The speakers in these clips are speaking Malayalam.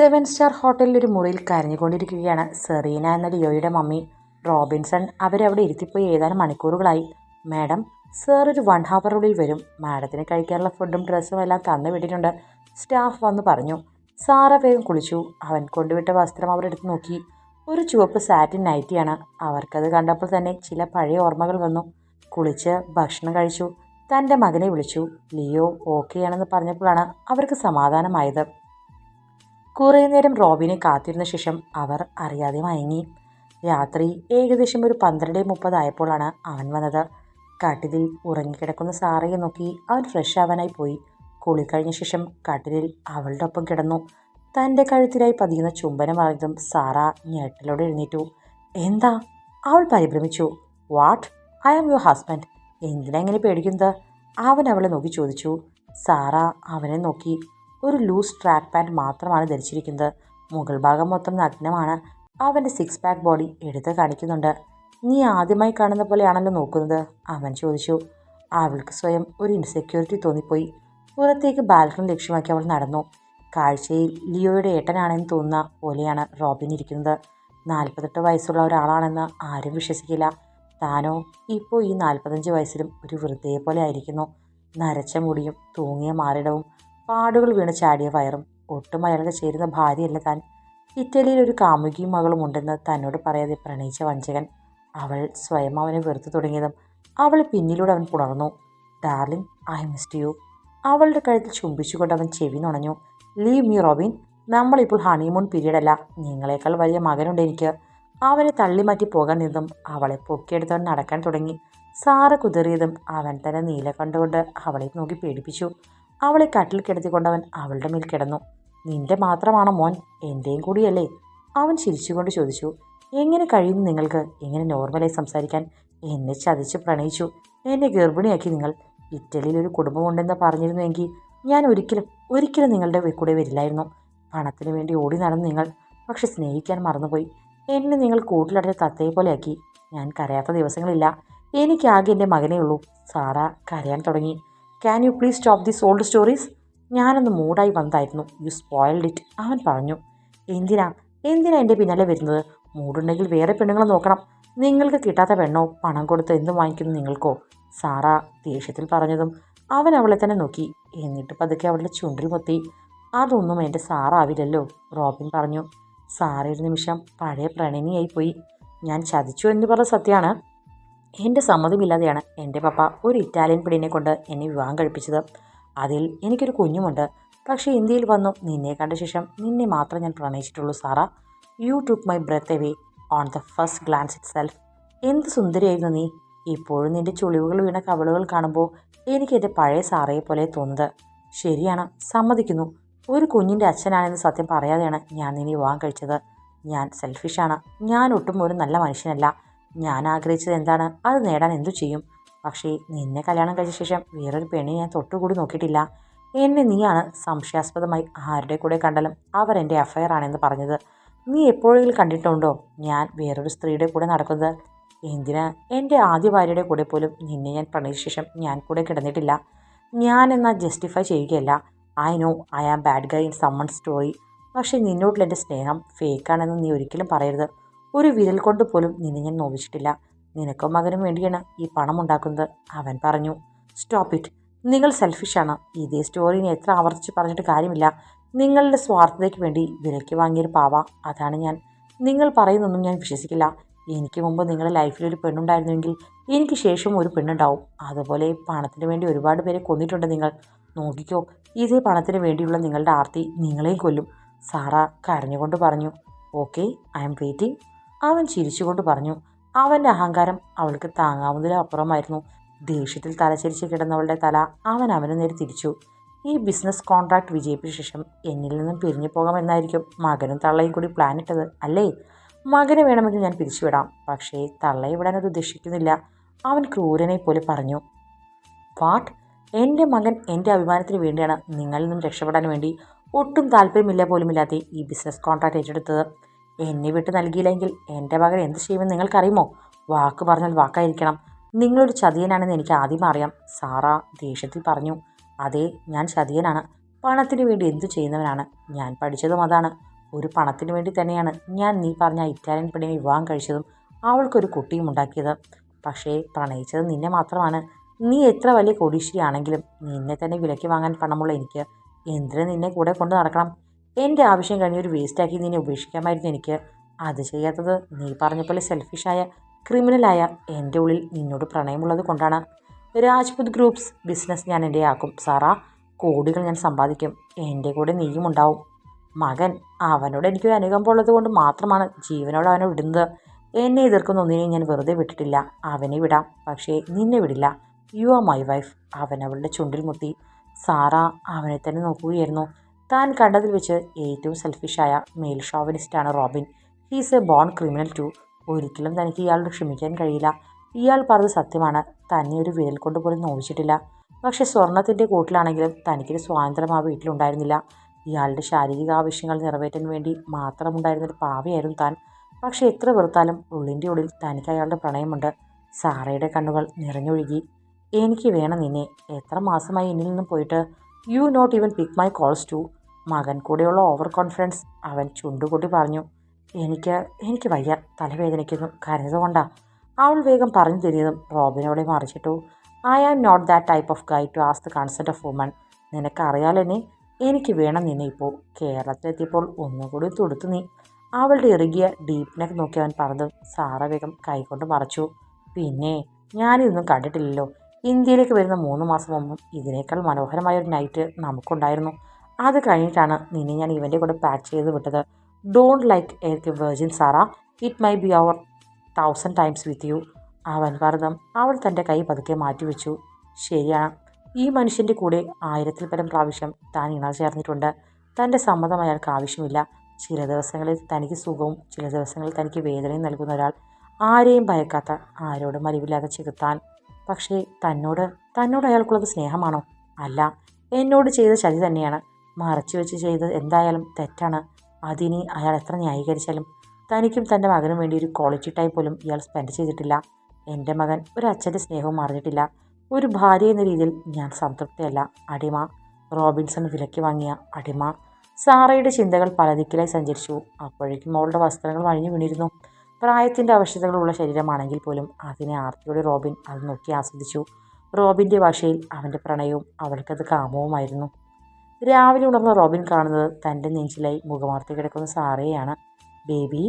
സെവൻ സ്റ്റാർ ഹോട്ടലിൽ ഒരു മുറിയിൽ കരഞ്ഞുകൊണ്ടിരിക്കുകയാണ്. സെറീന എന്ന ലിയോയുടെ മമ്മി റോബിൻസൺ അവരവിടെ ഇരുത്തിപ്പോയി ഏതാനും മണിക്കൂറുകളായി. മാഡം സർ ഒരു വൺ ഹവറുള്ളിൽ വരും. മാഡത്തിന് കഴിക്കാനുള്ള ഫുഡും ഡ്രസ്സും എല്ലാം തന്നു വിട്ടിട്ടുണ്ട്. സ്റ്റാഫ് വന്ന് പറഞ്ഞു സാറ വേഗം കുളിച്ചു. അവൻ കൊണ്ടുവിട്ട വസ്ത്രം അവർ എടുത്തു നോക്കി. ഒരു ചുവപ്പ് സാറ്റിൻ നൈറ്റിയാണ്. അവർക്കത് കണ്ടപ്പോൾ തന്നെ ചില പഴയ ഓർമ്മകൾ വന്നു. കുളിച്ച് ഭക്ഷണം കഴിച്ചു. തന്റെ മകനെ വിളിച്ചു. ലിയോ ഓക്കെയാണെന്ന് പറഞ്ഞപ്പോഴാണ് അവർക്ക് സമാധാനമായത്. കുറേ നേരം റോബിനെ കാത്തിരുന്ന ശേഷം അവർ അറിയാതെ മയങ്ങി. രാത്രി ഏകദേശം ഒരു പന്ത്രണ്ട് മുപ്പതായപ്പോഴാണ് അവൻ വന്നത്. കാട്ടിലിൽ ഉറങ്ങിക്കിടക്കുന്ന സാറയെ നോക്കി അവൻ ഫ്രഷ് ആവാനായി പോയി. കുളി കഴിഞ്ഞ ശേഷം കാട്ടിലിൽ അവളുടെ ഒപ്പം കിടന്നു. തന്റെ കഴുത്തിലായി പതിയുന്ന ചുംബനം അറിഞ്ഞതും സാറ ഞെട്ടലോടെ എഴുന്നേറ്റു. എന്താ? അവൾ പരിഭ്രമിച്ചു. What? I am your husband എന്തിനാ ഇങ്ങനെ പേടിക്കുന്നത്? അവൻ അവളെ നോക്കി ചോദിച്ചു. സാറ അവനെ നോക്കി. ഒരു ലൂസ് ട്രാക്ക് പാന്റ് മാത്രമാണ് ധരിച്ചിരിക്കുന്നത്. മുകൾ ഭാഗം മൊത്തം നഗ്നമാണ്. അവന്റെ സിക്സ് പാക്ക് ബോഡി എടുത്ത് കാണിക്കുന്നുണ്ട്. നീ ആദ്യമായി കാണുന്ന പോലെയാണല്ലോ നോക്കുന്നത് അവൻ ചോദിച്ചു. അവൾക്ക് സ്വയം ഒരു ഇൻസെക്യൂരിറ്റി തോന്നിപ്പോയി. പുറത്തേക്ക് ബാൽക്കണി ലക്ഷ്യമാക്കി അവൾ നടന്നു. കാഴ്ചയിൽ ലിയോയുടെ ഏട്ടനാണെന്ന് തോന്നുന്ന പോലെയാണ് റോബിൻ ഇരിക്കുന്നത്. നാൽപ്പത്തെട്ട് വയസ്സുള്ള ഒരാളാണെന്ന് ആരും വിശ്വസിക്കില്ല. താനോ ഇപ്പോൾ ഈ നാൽപ്പത്തഞ്ച് വയസ്സിലും ഒരു വൃദ്ധയെ പോലെ ആയിരിക്കുന്നു. നരച്ച മുടിയും തൂങ്ങിയ മാറിടവും പാടുകൾ വീണ് ചാടിയ വയറും ഒട്ടും അയാൾക്ക് ചേരുന്ന ഭാര്യയല്ല താൻ. ഇറ്റലിയിൽ ഒരു കാമുകിയും മകളും ഉണ്ടെന്ന് തന്നോട് പറയാതെ പ്രണയിച്ച വഞ്ചകൻ അവൾ സ്വയം അവനെ വെറുത്തു തുടങ്ങിയതും അവൾ പിന്നിലൂടെ അവൻ പുണർന്നു. Darling I missed you. അവളുടെ കഴുത്തിൽ ചുംബിച്ചുകൊണ്ട് അവൻ ചെവി നുണഞ്ഞു. Leave me Robin. നമ്മളിപ്പോൾ ഹണിമൂൺ പീരീഡ് അല്ല. നിങ്ങളെക്കാൾ വലിയ മകനുണ്ട് എനിക്ക്. അവനെ തള്ളി മാറ്റി പോകാൻ നിന്നും അവളെ പൊക്കിയെടുത്തവൻ നടക്കാൻ തുടങ്ങി. സാറ് കുതിറിയതും അവൻ തന്നെ നീല കണ്ടുകൊണ്ട് അവളെ നോക്കി പേടിപ്പിച്ചു. അവളെ കട്ടിൽ കിടത്തിക്കൊണ്ടവൻ അവളുടെ മേൽ കിടന്നു. നിന്റെ മാത്രമാണോ മോൻ? എന്റെയും കൂടിയല്ലേ? അവൻ ചിരിച്ചുകൊണ്ട് ചോദിച്ചു. എങ്ങനെ കഴിയുന്നു നിങ്ങൾക്ക്? എങ്ങനെ നോർമലായി സംസാരിക്കാൻ? എന്നെ ചതിച്ച് പ്രണയിച്ചു. എന്നെ ഗർഭിണിയാക്കി നിങ്ങൾ. ഇറ്റലിയിൽ ഒരു കുടുംബമുണ്ടെന്ന് പറഞ്ഞിരുന്നുവെങ്കിൽ ഞാൻ ഒരിക്കലും ഒരിക്കലും നിങ്ങളുടെ കൂടെ വരില്ലായിരുന്നു. പണത്തിന് വേണ്ടി ഓടി നടന്നു നിങ്ങൾ. പക്ഷെ സ്നേഹിക്കാൻ മറന്നുപോയി. എന്നെ നിങ്ങൾ കൂട്ടിലടച്ച തത്തയെ പോലെയാക്കി ഞാൻ കരയാത്ത ദിവസങ്ങളില്ല. എനിക്കാകെ എന്റെ മകനേ ഉള്ളൂ. സാറ കരയാൻ തുടങ്ങി. Can you please stop these old stories ഞാനൊന്ന് മൂടായി വന്നതായിരുന്നു യു സ്പോയിൽഡ് ഇറ്റ് അവൻ പറഞ്ഞു. എന്തിനാ? എന്തിനാ എന്റെ പിന്നാലെ വരുന്നത്? മൂടുണ്ടെങ്കിൽ വേറെ പെണ്ണുങ്ങളെ നോക്കണം. നിങ്ങൾക്ക് കിട്ടാത്ത പെണ്ണോ? പണം കൊടുത്ത് എന്തും വാങ്ങിക്കുന്നു നിങ്ങൾക്കോ? സാറ ദേഷ്യത്തിൽ പറഞ്ഞതും അവൻ അവളെ തന്നെ നോക്കി. എന്നിട്ട് പതുക്കെ അവളുടെ ചുണ്ടിൽ മുത്തി അതൊന്നും എന്റെ സാറാവില്ലല്ലോ റോബിൻ പറഞ്ഞു. സാറ ഒരു നിമിഷം. പഴയ പ്രണയിനിയായി പോയി. ഞാൻ ചതിച്ചു എന്ന് പറഞ്ഞ സത്യമാണ്. എന്റെ സമ്മതമില്ലാതെയാണ് എന്റെ പപ്പ ഒരു ഇറ്റാലിയൻ പെണ്ണിനെ കൊണ്ട് എന്നെ വിവാഹം കഴിപ്പിച്ചത്. അതിൽ എനിക്കൊരു കുഞ്ഞുമുണ്ട്. പക്ഷേ ഇന്ത്യയിൽ വന്നു നിന്നെ കണ്ട ശേഷം നിന്നെ മാത്രം ഞാൻ പ്രണയിച്ചിട്ടുള്ളൂ Sara. You took my breath away on the first glance itself എന്ത് സുന്ദരിയായിരുന്നു നീ. ഇപ്പോഴും നിന്റെ ചുളിവുകൾ വീണ കവളുകൾ കാണുമ്പോൾ എനിക്ക് എന്റെ പഴയ സാറയെ പോലെ തോന്നുന്നത്. ശരിയാണ് സമ്മതിക്കുന്നു. ഒരു കുഞ്ഞിന്റെ അച്ഛനാണെന്ന് സത്യം പറയാതെയാണ് ഞാൻ നിന്നെ വിവാഹം കഴിച്ചത്. ഞാൻ സെൽഫിഷാണ് ഞാൻ ഒട്ടും ഒരു നല്ല മനുഷ്യനല്ല. ഞാൻ ആഗ്രഹിച്ചത് എന്താണ്? അത് നേടാൻ എന്തു ചെയ്യും? പക്ഷേ നിന്നെ കല്യാണം കഴിച്ച ശേഷം വേറൊരു പെണ്ണിനെ ഞാൻ തൊട്ടുകൂടി നോക്കിയിട്ടില്ല. എന്നെ നീയാണ് സംശയാസ്പദമായി ആരുടെ കൂടെ കണ്ടാലും അവർ എന്റെ അഫയർ ആണെന്ന് പറഞ്ഞത്. നീ എപ്പോഴെങ്കിലും കണ്ടിട്ടുണ്ടോ? ഞാൻ വേറൊരു സ്ത്രീയുടെ കൂടെ നടക്കുന്നത്. എന്തിനാ? എന്റെ ആദ്യ ഭാര്യയുടെ കൂടെ പോലും നിന്നെ ഞാൻ പ്രണയിച്ച ശേഷം ഞാൻ കൂടെ കിടന്നിട്ടില്ല. ഞാൻ എന്നാൽ justify ചെയ്യുകയല്ല. I know I am bad guy in someone story പക്ഷേ നിന്നോടുള്ള എന്റെ സ്നേഹം ഫേക്കാണെന്ന് നീ ഒരിക്കലും പറയരുത്. ഒരു വിരൽ കൊണ്ട് പോലും നിന്നെ ഞാൻ നോവിച്ചിട്ടില്ല. നിനക്കും മകനും വേണ്ടിയാണ് ഈ പണം ഉണ്ടാക്കുന്നത് അവൻ പറഞ്ഞു. സ്റ്റോപ്പ് ഇറ്റ് നിങ്ങൾ സെൽഫിഷാണ് ഇതേ സ്റ്റോറി നീ എത്ര ആവർത്തിച്ച് പറഞ്ഞിട്ട് കാര്യമില്ല. നിങ്ങളുടെ സ്വാർത്ഥതയ്ക്ക് വേണ്ടി വിലയ്ക്ക് വാങ്ങിയൊരു പാവ അതാണ് ഞാൻ. നിങ്ങൾ പറയുന്നൊന്നും ഞാൻ വിശ്വസിക്കില്ല. എനിക്ക് മുമ്പ് നിങ്ങളുടെ ലൈഫിൽ ഒരു പെണ്ണുണ്ടായിരുന്നുവെങ്കിൽ എനിക്ക് ശേഷം ഒരു പെണ്ണുണ്ടാവും. അതുപോലെ പണത്തിന് വേണ്ടി ഒരുപാട് പേരെ കൊന്നിട്ടുണ്ട് നിങ്ങൾ. നോക്കിക്കോ ഇതേ പണത്തിന് വേണ്ടിയുള്ള നിങ്ങളുടെ ആർത്തി നിങ്ങളെയും കൊല്ലും. സാറ കരഞ്ഞുകൊണ്ട് പറഞ്ഞു ഓക്കെ ഐ എം വെയിറ്റിംഗ് അവൻ ചിരിച്ചുകൊണ്ട് പറഞ്ഞു അവന്റെ അഹങ്കാരം അവൾക്ക് താങ്ങാവുന്നതിലപ്പുറമായിരുന്നു ദേഷ്യത്തിൽ തലചരിച്ച് കിടന്നവളുടെ തല അവൻ അവന് നേരെ തിരിച്ചു. ഈ ബിസിനസ് കോൺട്രാക്ട് വിജയിപ്പിച്ച ശേഷം എന്നിൽ നിന്നും പിരിഞ്ഞു പോകാമെന്നായിരിക്കും മകനും തള്ളയും കൂടി പ്ലാൻ ഇട്ടത് അല്ലേ? മകനെ വേണമെങ്കിൽ ഞാൻ പിരിച്ചുവിടാം പക്ഷേ തള്ളയെ വിടാൻ അത് ഉദ്ദേശിക്കുന്നില്ല. അവൻ ക്രൂരനെ പോലെ പറഞ്ഞു വാട്ട് എന്റെ മകൻ എന്റെ അഭിമാനത്തിന് വേണ്ടിയാണ് നിങ്ങളിൽ നിന്നും രക്ഷപ്പെടാൻ വേണ്ടി ഒട്ടും താല്പര്യമില്ല പോലുമില്ലാതെ ഈ ബിസിനസ് കോൺട്രാക്ട് ഏറ്റെടുത്തത്. എന്നെ വിട്ട് നൽകിയില്ലെങ്കിൽ എന്റെ മകൻ എന്ത് ചെയ്യുമെന്ന് നിങ്ങൾക്കറിയുമോ? വാക്ക് പറഞ്ഞാൽ വാക്കായിരിക്കണം. നിങ്ങളൊരു ചതിയനാണെന്ന് എനിക്ക് ആദ്യം അറിയാം. സാറ ദേഷ്യത്തിൽ പറഞ്ഞു. അതെ ഞാൻ ചതിയനാണ്. പണത്തിന് വേണ്ടി എന്തു ചെയ്യുന്നവനാണ്? ഞാൻ പഠിച്ചതും അതാണ്. ഒരു പണത്തിന് വേണ്ടി തന്നെയാണ് ഞാൻ നീ പറഞ്ഞ ഇറ്റാലിയൻ പെണ്ണിനെ വിവാഹം കഴിച്ചതും അവൾക്കൊരു കുട്ടിയും ഉണ്ടാക്കിയത്. പക്ഷേ പ്രണയിച്ചത് നിന്നെ മാത്രമാണ്. നീ എത്ര വലിയ കോടീശ്വരിയാണെങ്കിലും നിന്നെ തന്നെ വിലയ്ക്ക് വാങ്ങാൻ പണമുള്ള എനിക്ക്. എന്തിനു നിന്നെ കൂടെ കൊണ്ട് നടക്കണം? എന്റെ ആവശ്യം കഴിഞ്ഞ് ഒരു വേസ്റ്റാക്കി നിന്നെ ഉപേക്ഷിക്കാമായിരുന്നു എനിക്ക്. അത് ചെയ്യാത്തത് നീ പറഞ്ഞ പോലെ സെൽഫിഷായ ക്രിമിനലായ എന്റെ ഉള്ളിൽ നിന്നോട് പ്രണയമുള്ളത് കൊണ്ടാണ്. രാജ്പുത് ഗ്രൂപ്പ്സ് ബിസിനസ് ഞാൻ എന്റെ ആക്കും. സാറാ കോടികൾ ഞാൻ സമ്പാദിക്കും. എന്റെ കൂടെ നീയും ഉണ്ടാവും. മകൻ അവനോട് എനിക്കൊരു അനുകമ്പ ഉള്ളത് കൊണ്ട് മാത്രമാണ് ജീവനോട് അവനെ വിടുന്നത്. എന്നെ എതിർക്കുന്ന ഒന്നിനെയും ഞാൻ വെറുതെ വിട്ടിട്ടില്ല. അവനെ വിടാം. പക്ഷേ നിന്നെ വിടില്ല. യു ആർ മൈ വൈഫ് അവൻ അവളുടെ ചുണ്ടിൽ മുത്തി. സാറ അവനെ തന്നെ നോക്കുകയായിരുന്നു. താൻ കണ്ടതിൽ വെച്ച് ഏറ്റവും സെൽഫിഷായ male ഷോവനിസ്റ്റാണ് Robin. He's a born criminal too ഒരിക്കലും തനിക്ക് ഇയാളോട് ക്ഷമിക്കാൻ കഴിയില്ല. ഇയാൾ പറഞ്ഞത് സത്യമാണ്. തന്നെ ഒരു വിരൽ കൊണ്ട് പോലും നോവിച്ചിട്ടില്ല. പക്ഷെ സ്വർണത്തിന്റെ കൂട്ടിലാണെങ്കിലും തനിക്കൊരു സ്വാതന്ത്ര്യം ആ വീട്ടിലുണ്ടായിരുന്നില്ല. ഇയാളുടെ ശാരീരിക ആവശ്യങ്ങൾ നിറവേറ്റാൻ വേണ്ടി മാത്രമുണ്ടായിരുന്നൊരു പാവയായിരുന്നു താൻ. പക്ഷെ എത്ര വെറുത്താലും ഉള്ളിന്റെ ഉള്ളിൽ തനിക്ക് അയാളുടെ പ്രണയമുണ്ട്. സാറയുടെ കണ്ണുകൾ നിറഞ്ഞൊഴുകി. എനിക്ക് വേണം നിന്നെ. എത്ര മാസമായി എന്നിൽ നിന്നും പോയിട്ട്? You not even pick my calls too മകൻ കൂടെയുള്ള ഓവർ കോൺഫിഡൻസ് അവൻ ചുണ്ടുകൂട്ടി പറഞ്ഞു എനിക്ക് എനിക്ക് വയ്യ. തലവേദനിക്കുന്നു. കരുതുകൊണ്ടാ അവൾ വേഗം പറഞ്ഞു തരിയതും റോബിനോടെ മറിച്ചിട്ടു I am not that type of guy to ask the consent of woman നിനക്കറിയാലോ എന്നെ എനിക്ക് വേണം നിന്നെ ഇപ്പോൾ കേരളത്തിലെത്തിയപ്പോൾ ഒന്നുകൂടി തൊടുത്തു നീ. അവളുടെ ഇറുകിയ ഡീപ് നെക്ക് നോക്കി അവൻ പറഞ്ഞു സാറ വേഗം കൈകൊണ്ട് മറച്ചു. പിന്നെ ഞാനിതൊന്നും കണ്ടിട്ടില്ലല്ലോ. ഇന്ത്യയിലേക്ക് വരുന്ന മൂന്ന് മാസം മുമ്പും ഇതിനേക്കാൾ മനോഹരമായ ഒരു നൈറ്റ് നമുക്കുണ്ടായിരുന്നു. അത് കഴിഞ്ഞിട്ടാണ് നിന്നെ ഞാൻ ഇവന്റെ കൂടെ പാക്ക് ചെയ്ത് വിട്ടത്. Don't like a virgin Sara it may be our thousand times with you അവൻ പറഞ്ഞു അവൾ തന്റെ കൈ പതുക്കെ മാറ്റിവെച്ചു. ശരിയാണ്. ഈ മനുഷ്യന്റെ കൂടെ ആയിരത്തിൽ പരം പ്രാവശ്യം താൻ ഇണ ചേർന്നിട്ടുണ്ട്. തന്റെ സമ്മതം അയാൾക്ക് ആവശ്യമില്ല. ചില ദിവസങ്ങളിൽ തനിക്ക് സുഖവും ചില ദിവസങ്ങളിൽ തനിക്ക് വേദനയും നൽകുന്ന ഒരാൾ ആരെയും ഭയക്കാത്ത ആരോടും അറിവില്ലാതെ ചെകുത്താൻ. പക്ഷേ തന്നോട് തന്നോട് അയാൾക്കുള്ളത് സ്നേഹമാണോ? അല്ല. എന്നോട് ചെയ്ത ചതി തന്നെയാണ്. മറച്ചു വെച്ച് ചെയ്തത് എന്തായാലും തെറ്റാണ്. അതിനി അയാൾ എത്ര ന്യായീകരിച്ചാലും തനിക്കും തന്റെ മകനും വേണ്ടി ഒരു ക്വാളിറ്റി ടൈം പോലും ഇയാൾ സ്പെൻഡ് ചെയ്തിട്ടില്ല. എന്റെ മകൻ ഒരു അച്ഛന്റെ സ്നേഹവും അറിഞ്ഞിട്ടില്ല. ഒരു ഭാര്യ എന്ന രീതിയിൽ ഞാൻ സംതൃപ്തിയല്ല. അടിമ. റോബിൻസൺ വിലക്കി വാങ്ങിയ അടിമ. സാറയുടെ ചിന്തകൾ പലതിക്കിലായി സഞ്ചരിച്ചു. അപ്പോഴേക്കും അവളുടെ വസ്ത്രങ്ങൾ വഴിഞ്ഞു വീണിരുന്നു. പ്രായത്തിന്റെ അവശ്യതകളുള്ള ശരീരമാണെങ്കിൽ പോലും അതിനെ ആർത്തിയോടെ റോബിൻ അത് നോക്കി ആസ്വദിച്ചു. റോബിന്റെ ഭാഷയിൽ അവന്റെ പ്രണയവും അവൾക്കത് കാമവുമായിരുന്നു. രാവിലെ ഉണർന്ന റോബിൻ കാണുന്നത് തന്റെ നെഞ്ചിലായി മുഖമാർത്തി കിടക്കുന്ന സാറയാണ് ബേബി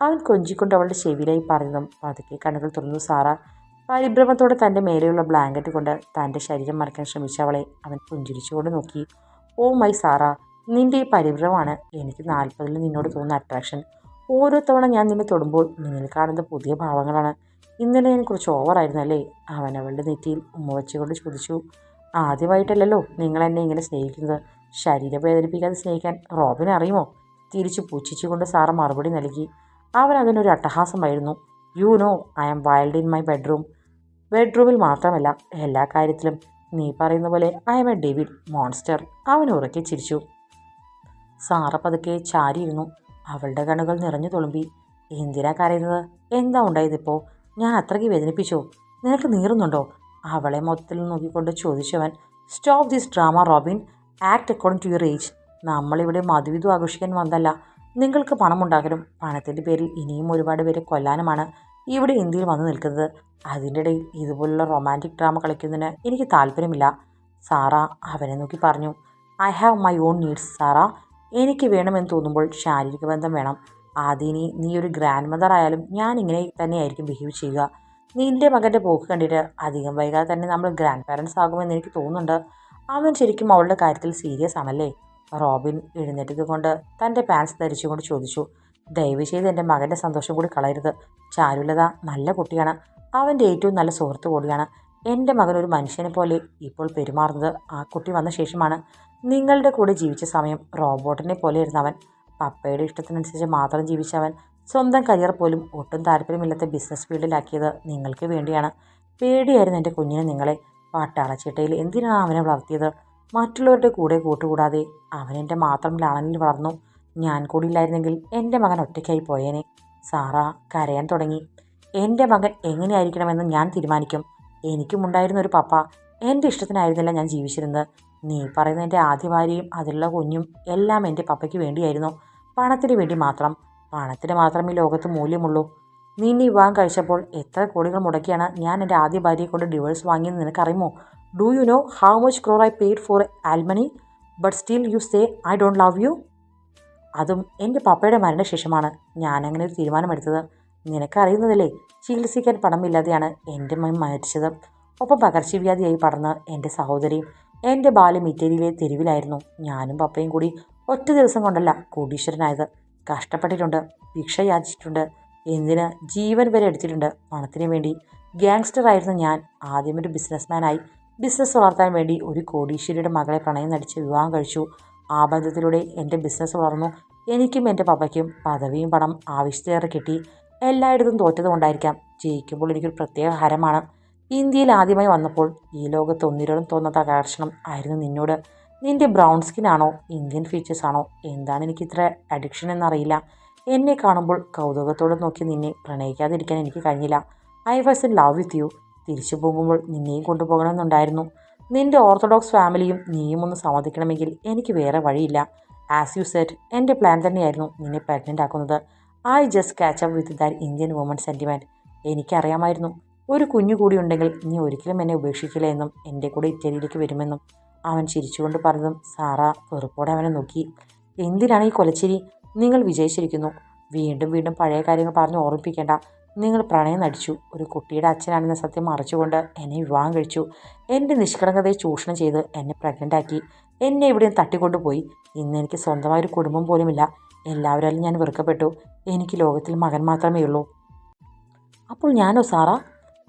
അവൻ കൊഞ്ചിക്കൊണ്ട് അവളുടെ ചെവിയിലായി പറഞ്ഞതും പതുക്കെ കണ്ണുകൾ തുറന്നു. സാറ പരിഭ്രമത്തോടെ തന്റെ മേലെയുള്ള ബ്ലാങ്കറ്റ് കൊണ്ട് തന്റെ ശരീരം മറയ്ക്കാൻ ശ്രമിച്ച അവളെ അവൻ പുഞ്ചിരിച്ചുകൊണ്ട് നോക്കി. ഓ മൈ സാറ നിന്റെ ഈ പരിഭ്രമമാണ് എനിക്ക് നാൽപ്പതിൽ നിന്നോട് തോന്നുന്ന അട്രാക്ഷൻ. ഓരോ തവണ ഞാൻ നിന്നെ തൊടുമ്പോൾ നിന്നിൽ കാണുന്ന പുതിയ ഭാവങ്ങളാണ്. ഇന്നലെ കുറച്ച് ഓവറായിരുന്നല്ലേ അവൻ അവളുടെ നെറ്റിയിൽ ഉമ്മ വെച്ചുകൊണ്ട് ചോദിച്ചു. ആദ്യമായിട്ടല്ലല്ലോ നിങ്ങൾ എന്നെ ഇങ്ങനെ സ്നേഹിക്കുന്നത്. ശരീരം വേദനിപ്പിക്കാതെ സ്നേഹിക്കാൻ റോബിനെ അറിയുമോ? തിരിച്ചു പുച്ഛിച്ചുകൊണ്ട് സാറ് മറുപടി നൽകി. അവൻ അതിനൊരു അട്ടഹാസമായിരുന്നു. You know I am wild in my bedroom ബെഡ്റൂമിൽ മാത്രമല്ല എല്ലാ കാര്യത്തിലും. നീ പറയുന്ന പോലെ I am a David monster അവൻ ഉറക്കെ ചിരിച്ചു. സാറ പതുക്കെ ചാരിയിരുന്നു. അവളുടെ കണ്ണുകൾ നിറഞ്ഞു തുളുമ്പി. എന്തിനാ കരയുന്നത്? എന്താ ഉണ്ടായതിപ്പോൾ ഞാൻ അത്രയ്ക്ക് വേദനിപ്പിച്ചോ? നിനക്ക് നീറുന്നുണ്ടോ? അവളെ മൊത്തത്തിൽ നോക്കിക്കൊണ്ട് ചോദിച്ചവൻ stop this drama Robin act according to your age നമ്മളിവിടെ മധുവിധു ആഘോഷിക്കാൻ വന്നല്ല നിങ്ങൾക്ക് പണമുണ്ടാക്കലും പണത്തിന്റെ പേരിൽ ഇനിയും ഒരുപാട് പേരെ കൊല്ലാനുമാണ് ഇവിടെ ഇന്ത്യയിൽ വന്നു നിൽക്കുന്നത്. അതിന്റെ ഇടയിൽ ഇതുപോലുള്ള റൊമാന്റിക് ഡ്രാമ കളിക്കുന്നതിന് എനിക്ക് താല്പര്യമില്ല. സാറ അവനെ നോക്കി പറഞ്ഞു. I have my own needs Sara. എനിക്ക് വേണമെന്ന് തോന്നുമ്പോൾ ശാരീരിക ബന്ധം വേണം. അതിനി നീ ഒരു ഗ്രാൻഡ് മദർ ആയാലും ഞാൻ ഇങ്ങനെ തന്നെയായിരിക്കും ബിഹേവ് ചെയ്യുക. നിന്റെ മകന്റെ പോക്ക് കണ്ടിട്ട് അധികം വൈകാതെ തന്നെ നമ്മൾ ഗ്രാൻഡ് പാരൻസ് ആകുമെന്ന് എനിക്ക് തോന്നുന്നുണ്ട്. അവൻ ശരിക്കും അവളുടെ കാര്യത്തിൽ സീരിയസ് ആണല്ലേ? റോബിൻ എഴുന്നേറ്റത് കൊണ്ട് തന്റെ പാൻസ് ധരിച്ചുകൊണ്ട് ചോദിച്ചു. ദയവ് ചെയ്ത് എന്റെ മകന്റെ സന്തോഷം കൂടി കളയരുത്. ചാരുലത നല്ല കുട്ടിയാണ്. അവന്റെ ഏറ്റവും നല്ല സുഹൃത്ത് കൂടിയാണ്. എന്റെ മകൻ ഒരു മനുഷ്യനെ പോലെ ഇപ്പോൾ പെരുമാറുന്നത് ആ കുട്ടി വന്ന ശേഷമാണ്. നിങ്ങളുടെ കൂടെ ജീവിച്ച സമയം റോബോട്ടിനെ പോലെ ഇരുന്നവൻ പപ്പയുടെ ഇഷ്ടത്തിനനുസരിച്ച് മാത്രം ജീവിച്ചവൻ സ്വന്തം കരിയർ പോലും ഒട്ടും താല്പര്യമില്ലാത്ത ബിസിനസ് ഫീൽഡിലാക്കിയത് നിങ്ങൾക്ക് വേണ്ടിയാണ്. പേടിയായിരുന്നു എന്റെ കുഞ്ഞിനെ നിങ്ങളെ. പട്ടാളച്ചിട്ടയിൽ എന്തിനാണ് അവനെ വളർത്തിയത്? മറ്റുള്ളവരുടെ കൂടെ കൂട്ടുകൂടാതെ അവൻ എന്റെ മാത്രം ലാളനിൽ വളർന്നു. ഞാൻ കൂടി ഇല്ലായിരുന്നെങ്കിൽ എന്റെ മകൻ ഒറ്റയ്ക്കായി പോയേനെ. സാറ കരയാൻ തുടങ്ങി. എന്റെ മകൻ എങ്ങനെയായിരിക്കണമെന്ന് ഞാൻ തീരുമാനിക്കും. എനിക്കുമുണ്ടായിരുന്ന ഒരു പപ്പ. എന്റെ ഇഷ്ടത്തിനായിരുന്നില്ല ഞാൻ ജീവിച്ചിരുന്നത്. നീ പറയുന്ന എന്റെ ആദ്യ ഭാര്യയും അതിലുള്ള കുഞ്ഞും എല്ലാം എന്റെ പപ്പയ്ക്ക് വേണ്ടിയായിരുന്നു. പണത്തിന് വേണ്ടി മാത്രം. പണത്തിന് മാത്രമേ ഈ ലോകത്ത് മൂല്യമുള്ളൂ. നിന്നെ വിവാഹം കഴിച്ചപ്പോൾ എത്ര കോടികൾ മുടക്കിയാണ് ഞാൻ എന്റെ ആദ്യ ഭാര്യയെ കൊണ്ട് ഡിവോഴ്സ് വാങ്ങിയെന്ന് നിനക്കറിയുമോ? Do you know how much crore I paid for alimony but still you say I don't love you അതും എന്റെ പപ്പയുടെ മരണശേഷമാണ് ഞാനങ്ങനെ ഒരു തീരുമാനമെടുത്തത്. നിനക്കറിയുന്നതല്ലേ? ചികിത്സിക്കാൻ പണമില്ലാതെയാണ് എന്റെ മകൻ മരിച്ചത്. ഒപ്പം പകർച്ചവ്യാധിയായി പടർന്ന് എന്റെ സഹോദരിയും എന്റെ ബാല്യം ഇറ്റലിയിലെ തെരുവിലായിരുന്നു. ഞാനും പപ്പയും കൂടി ഒറ്റ ദിവസം കൊണ്ടല്ല കോടീശ്വരനായത്. കഷ്ടപ്പെട്ടിട്ടുണ്ട് ഭിക്ഷ യാചിച്ചിട്ടുണ്ട്. എന്തിന് ജീവൻ വരെ എടുത്തിട്ടുണ്ട്? പണത്തിന് വേണ്ടി. ഗ്യാങ്സ്റ്റർ ആയിരുന്ന ഞാൻ. ആദ്യം ഒരു ബിസിനസ്മാനായി ബിസിനസ് വളർത്താൻ വേണ്ടി ഒരു കോടീശ്വരിയുടെ മകളെ പ്രണയം നടിച്ച് വിവാഹം കഴിച്ചു. ആ ബന്ധത്തിലൂടെ എന്റെ ബിസിനസ് വളർന്നു. എനിക്കും എന്റെ പപ്പയ്ക്കും പദവിയും പണം ആവശ്യത്തേറെ കിട്ടി. എല്ലായിടത്തും തോറ്റതുകൊണ്ടായിരിക്കാം ജയിക്കുമ്പോൾ എനിക്കൊരു പ്രത്യേക ഹരമാണ്. ഇന്ത്യയിൽ ആദ്യമായി വന്നപ്പോൾ ഈ ലോകത്ത് ഒന്നിരോളം തോന്നാത്ത ആകർഷണം ആയിരുന്നു നിന്നോട്. നിന്റെ ബ്രൗൺ സ്കിൻ ആണോ? ഇന്ത്യൻ ഫീച്ചേഴ്സ് ആണോ? എന്താണ് എനിക്ക് ഇത്ര അഡിക്ഷൻ എന്നറിയില്ല. എന്നെ കാണുമ്പോൾ കൗതുകത്തോടെ നോക്കി നിന്നെ പ്രണയിക്കാതിരിക്കാൻ എനിക്ക് കഴിഞ്ഞില്ല. I was in love with you തിരിച്ചു പോകുമ്പോൾ നിന്നെയും കൊണ്ടുപോകണമെന്നുണ്ടായിരുന്നു. നിന്റെ ഓർത്തഡോക്സ് ഫാമിലിയും നീയും ഒന്ന് സമ്മതിക്കണമെങ്കിൽ എനിക്ക് വേറെ വഴിയില്ല. ആസ് യു സെറ്റ് എന്റെ പ്ലാൻ തന്നെയായിരുന്നു നിന്നെ പ്രഗ്നന്റ് ആക്കുന്നത്. I just catch up with that Indian woman sentiment എനിക്കറിയാമായിരുന്നു. ഒരു കുഞ്ഞു കൂടി ഉണ്ടെങ്കിൽ നീ ഒരിക്കലും എന്നെ ഉപേക്ഷിക്കില്ല എന്നും എന്റെ കൂടെ ഇറ്റലിയിലേക്ക് വരുമെന്നും അവൻ ചിരിച്ചുകൊണ്ട് പറഞ്ഞതും സാറ വെറുപ്പോടെ അവനെ നോക്കി. എന്തിനാണ് ഈ കൊലച്ചിരി? നിങ്ങൾ വിജയിച്ചിരിക്കുന്നു. വീണ്ടും വീണ്ടും പഴയ കാര്യങ്ങൾ പറഞ്ഞ് ഓർമ്മിപ്പിക്കേണ്ട. നിങ്ങൾ പ്രണയം നടിച്ചു. ഒരു കുട്ടിയുടെ അച്ഛനാണെന്ന സത്യം മറച്ചുകൊണ്ട് എന്നെ വിവാഹം കഴിച്ചു. എന്റെ നിഷ്കളങ്കതയെ ചൂഷണം ചെയ്ത് എന്നെ പ്രഗ്നന്റ് ആക്കി. എന്നെ ഇവിടെയും തട്ടിക്കൊണ്ടുപോയി. ഇന്ന് എനിക്ക് സ്വന്തമായ ഒരു കുടുംബം പോലുമില്ല. എല്ലാവരാലും ഞാൻ വെറുക്കപ്പെട്ടു. എനിക്ക് ലോകത്തിൽ മകൻ മാത്രമേ ഉള്ളൂ. അപ്പോൾ ഞാനോ സാറാ?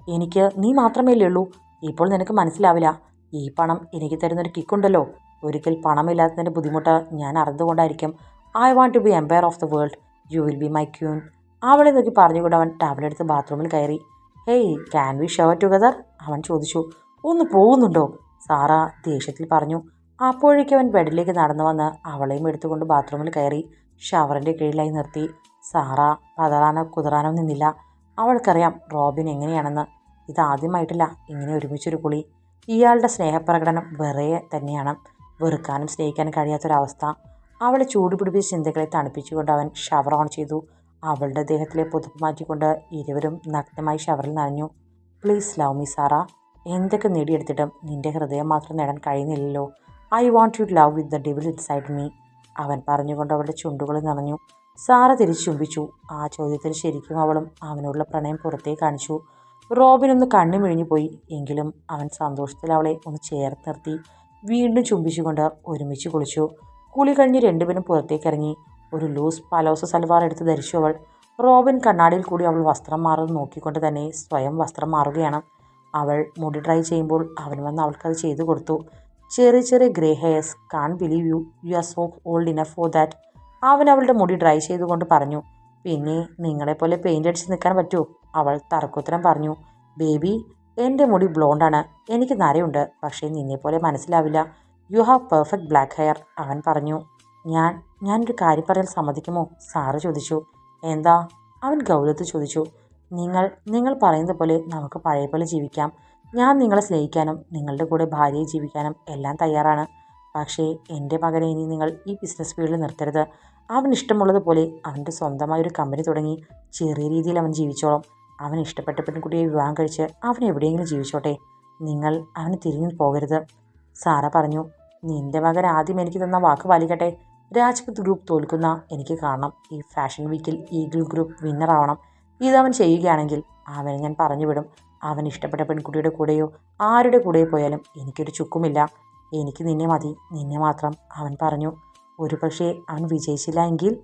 എനിക്ക് നീ മാത്രമേ ഉള്ളൂ. ഇപ്പോൾ നിനക്ക് മനസ്സിലാവില്ല. ഈ പണം എനിക്ക് തരുന്നൊരു കിക്കുണ്ടല്ലോ ഒരിക്കൽ പണമില്ലാത്തതിന്റെ ബുദ്ധിമുട്ട് ഞാൻ അറിഞ്ഞുകൊണ്ടായിരിക്കും. I want to be empire of the world you will be my queen അവളെ നോക്കി പറഞ്ഞുകൊണ്ട് അവൻ ടാബ്ലെടുത്ത് ബാത്റൂമിൽ കയറി. Hey can we shower together അവൻ ചോദിച്ചു. ഒന്ന് പോകുന്നുണ്ടോ? സാറ ദേഷ്യത്തിൽ പറഞ്ഞു. അപ്പോഴേക്കും അവൻ ബെഡിലേക്ക് നടന്നു വന്ന് അവളെയും എടുത്തുകൊണ്ട് ബാത്റൂമിൽ കയറി ഷവറിന്റെ കീഴിലായി നിർത്തി. സാറ പതറാനോ കുതിറാനോ നിന്നില്ല. അവൾക്കറിയാം റോബിൻ എങ്ങനെയാണെന്ന്. ഇതാദ്യമായിട്ടില്ല ഇങ്ങനെ ഒരുമിച്ചൊരു കുളി. ഇയാളുടെ സ്നേഹപ്രകടനം വെറേ തന്നെയാണ്. വെറുക്കാനും സ്നേഹിക്കാനും കഴിയാത്തൊരവസ്ഥ. അവളെ ചൂടുപിടിപ്പിച്ച ചിന്തകളെ തണുപ്പിച്ചുകൊണ്ട് അവൻ ഷവർ ഓൺ ചെയ്തു. അവളുടെ ദേഹത്തിലെ പുതുപ്പ് മാറ്റിക്കൊണ്ട് ഇരുവരും നഗ്നമായി ഷവറിൽ നനഞ്ഞു. പ്ലീസ് ലവ് മീ സാറ എന്തൊക്കെ നേടിയെടുത്തിട്ടും നിന്റെ ഹൃദയം മാത്രം നേടാൻ കഴിയുന്നില്ലല്ലോ. I want you love with the devil inside me അവൻ പറഞ്ഞുകൊണ്ട് അവളുടെ ചുണ്ടുകൾ നിറഞ്ഞു സാറ തിരിച്ചു ചുംബിച്ചു. ആ ചോദ്യത്തിൽ ശരിക്കും അവളും അവനോടുള്ള പ്രണയം പുറത്തേക്ക് കാണിച്ചു. റോബിൻ ഒന്ന് മിഴിഞ്ഞു പോയി. എങ്കിലും അവൻ സന്തോഷത്തിൽ അവളെ ഒന്ന് ചേർത്ത് നിർത്തി. വീണ്ടും ചുംബിച്ചുകൊണ്ട് ഒരുമിച്ച് കുളിച്ചു. കുളി കഴിഞ്ഞ് രണ്ടുപേരും പുറത്തേക്കിറങ്ങി. ഒരു ലൂസ് പലോസ സൽവാർ എടുത്ത് ധരിച്ചു അവൾ. റോബിൻ കണ്ണാടിയിൽ കൂടി അവൾ വസ്ത്രം മാറുന്നത് നോക്കിക്കൊണ്ട് തന്നെ സ്വയം വസ്ത്രം മാറുകയാണ്. അവൾ മുടി ഡ്രൈ ചെയ്യുമ്പോൾ അവൻ വന്ന് അവൾക്കത് ചെയ്തു കൊടുത്തു. ചെറിയ ചെറിയ grey hairs can't believe you you are so old enough for that. അവൻ അവളുടെ മുടി ഡ്രൈ ചെയ്തുകൊണ്ട് പറഞ്ഞു പിന്നെ നിങ്ങളെപ്പോലെ പെയിന്റ് അടിച്ച് നിൽക്കാൻ പറ്റുമോ അവൾ തർക്കുത്തരം പറഞ്ഞു ബേബി എന്റെ മുടി ബ്ലോണ്ടാണ്. എനിക്ക് നരയുണ്ട് പക്ഷേ നിന്നെപ്പോലെ മനസ്സിലാവില്ല. You have perfect black hair അവൻ പറഞ്ഞു. ഞാൻ ഞാനൊരു കാര്യം പറയാൻ സമ്മതിക്കുമോ? സാറ് ചോദിച്ചു. എന്താ? അവൻ ഗൗരവത്തിൽ ചോദിച്ചു. നിങ്ങൾ നിങ്ങൾ പറയുന്നത് പോലെ നമുക്ക് പഴയ പോലെ ജീവിക്കാം. ഞാൻ നിങ്ങളെ സ്നേഹിക്കാനും നിങ്ങളുടെ കൂടെ ഭാര്യയെ ജീവിക്കാനും എല്ലാം തയ്യാറാണ്. പക്ഷേ എന്റെ മകനെ ഇനി നിങ്ങൾ ഈ ബിസിനസ് ഫീൽഡിൽ നിർത്തരുത്. അവൻ ഇഷ്ടമുള്ളതുപോലെ അവന്റെ സ്വന്തമായ ഒരു കമ്പനി തുടങ്ങി ചെറിയ രീതിയിൽ അവൻ ജീവിച്ചോളും. അവൻ ഇഷ്ടപ്പെട്ട പെൺകുട്ടിയെ വിവാഹം കഴിച്ച് അവൻ എവിടെയെങ്കിലും ജീവിച്ചോട്ടെ. നിങ്ങൾ അവന് തിരിഞ്ഞു പോകരുത്. സാറ പറഞ്ഞു നിന്റെ മകൻ ആദ്യം എനിക്ക് തന്ന വാക്ക് പാലിക്കട്ടെ. രാജ്പുത് ഗ്രൂപ്പ് തോൽക്കുന്ന എനിക്ക് കാണണം. ഈ ഫാഷൻ വീക്കിൽ ഈഗിൾ ഗ്രൂപ്പ് വിന്നർ ആവണം. ഇതവൻ ചെയ്യുകയാണെങ്കിൽ അവനെ ഞാൻ പറഞ്ഞു വിടും അവൻ ഇഷ്ടപ്പെട്ട പെൺകുട്ടിയുടെ കൂടെയോ ആരുടെ കൂടെ പോയാലും എനിക്കൊരു ചുക്കുമില്ല. എനിക്ക് നിന്നെ മതി. നിന്നെ മാത്രം അവൻ പറഞ്ഞു. ഒരു പക്ഷേ അവൻ വിജയിച്ചില്ല എങ്കിൽ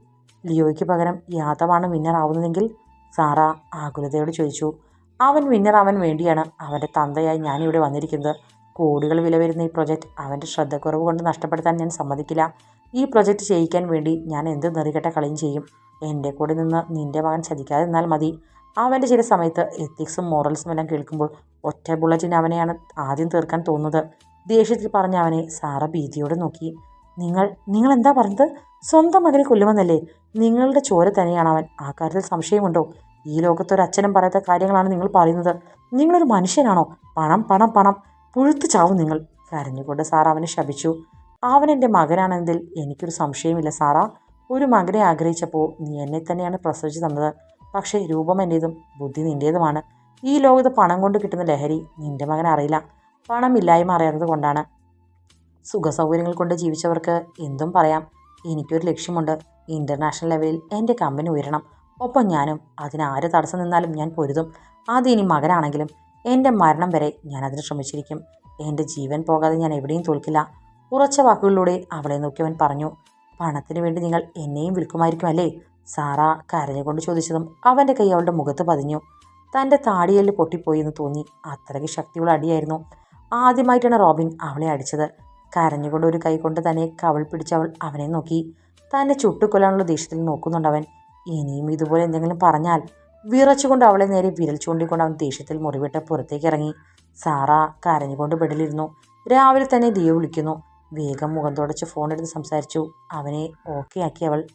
ലിയോയ്ക്ക് പകരം യാദവാണ് വിന്നർ ആവുന്നതെങ്കിൽ സാറ ആകുലതയോട് ചോദിച്ചു. അവൻ വിന്നർ അവൻ വേണ്ടിയാണ് അവന്റെ തന്തയായി ഞാനിവിടെ വന്നിരിക്കുന്നത്. കോടികൾ വില വരുന്ന ഈ പ്രൊജക്റ്റ് അവന്റെ ശ്രദ്ധക്കുറവ് കൊണ്ട് നഷ്ടപ്പെടുത്താൻ ഞാൻ സമ്മതിക്കില്ല. ഈ പ്രൊജക്റ്റ് ചെയ്യിക്കാൻ വേണ്ടി ഞാൻ എന്ത് നെറികെട്ട കളിയും ചെയ്യും? എന്റെ കൂടെ നിന്ന് നിന്റെ മകൻ ചതിക്കാതെ നിന്നാൽ മതി. അവന്റെ ചില സമയത്ത് എത്തിക്സും മോറൽസും എല്ലാം കേൾക്കുമ്പോൾ ഒറ്റ ബുള്ളറ്റിന് അവനെയാണ് ആദ്യം തീർക്കാൻ തോന്നുന്നത്. ദേഷ്യത്തിൽ പറഞ്ഞ അവനെ സാറ ഭീതിയോടെ നോക്കി. നിങ്ങൾ നിങ്ങൾ എന്താ പറഞ്ഞത്? സ്വന്തം മകനെ കൊല്ലുമെന്നല്ലേ? നിങ്ങളുടെ ചോര തന്നെയാണ് അവൻ. ആ കാര്യത്തിൽ സംശയമുണ്ടോ? ഈ ലോകത്തൊരു അച്ഛനും പറയാത്ത കാര്യങ്ങളാണ് നിങ്ങൾ പറയുന്നത്. നിങ്ങളൊരു മനുഷ്യനാണോ? പണം പണം പണം. പുഴുത്തു ചാവും നിങ്ങൾ. കരഞ്ഞുകൊണ്ട് സാർ അവനെ ശപിച്ചു. അവൻ എന്റെ മകനാണെന്നതിൽ എനിക്കൊരു സംശയമില്ല സാറാ. ഒരു മകനെ ആഗ്രഹിച്ചപ്പോൾ നീ എന്നെ തന്നെയാണ് പ്രസവിച്ചു തന്നത്. പക്ഷേ രൂപം എന്റേതും ബുദ്ധി നിന്റേതുമാണ് ഈ ലോകത്ത് പണം കൊണ്ട് കിട്ടുന്ന ലഹരി നിന്റെ മകൻ അറിയില്ല. പണമില്ലായ്മ അറിയാത്തത് കൊണ്ടാണ്. സുഖസൗകര്യങ്ങൾ കൊണ്ട് ജീവിച്ചവർക്ക് എന്തും പറയാം. എനിക്കൊരു ലക്ഷ്യമുണ്ട്. ഇന്റർനാഷണൽ ലെവലിൽ എന്റെ കമ്പനി ഉയരണം. ഒപ്പം ഞാനും അതിനാരെ തടസ്സം നിന്നാലും ഞാൻ പൊരുതും. അത് ഇനി മകനാണെങ്കിലും എന്റെ മരണം വരെ ഞാൻ അതിന് ശ്രമിച്ചിരിക്കും. എന്റെ ജീവൻ പോകാതെ ഞാൻ എവിടെയും തോൽക്കില്ല. ഉറച്ച വാക്കുകളിലൂടെ അവളെ നോക്കി അവൻ പറഞ്ഞു പണത്തിന് വേണ്ടി നിങ്ങൾ എന്നെയും വിൽക്കുമായിരിക്കും അല്ലേ? സാറ കരഞ്ഞുകൊണ്ട് ചോദിച്ചതും അവന്റെ കൈ അവളുടെ മുഖത്ത് പതിഞ്ഞു. തന്റെ താടിയെല്ല് പൊട്ടിപ്പോയി എന്ന് തോന്നി അത്രയ്ക്ക് ശക്തിയുള്ള അടിയായിരുന്നു. ആദ്യമായിട്ടാണ് റോബിൻ അവളെ അടിച്ചത്. കരഞ്ഞുകൊണ്ട് ഒരു കൈ കൊണ്ട് തന്നെ കവൾ പിടിച്ചവൾ അവനെ നോക്കി. തന്നെ ചുട്ടുകൊല്ലാനുള്ള ദേഷ്യത്തിൽ നോക്കുന്നുണ്ടവൻ ഇനിയും ഇതുപോലെ എന്തെങ്കിലും പറഞ്ഞാൽ വിറച്ചുകൊണ്ട് അവളെ നേരെ വിരൽ ചൂണ്ടിക്കൊണ്ട് അവൻ ദേഷ്യത്തിൽ മുറിവിട്ട് പുറത്തേക്ക് ഇറങ്ങി. സാറ കരഞ്ഞുകൊണ്ട് ബെഡിലിരുന്നു. രാവിലെ തന്നെ ദിയ വിളിക്കുന്നു. വേഗം മുഖം തുടച്ച് ഫോണെടുത്ത് സംസാരിച്ചു. അവനെ ഓക്കെ ആക്കി അവൾ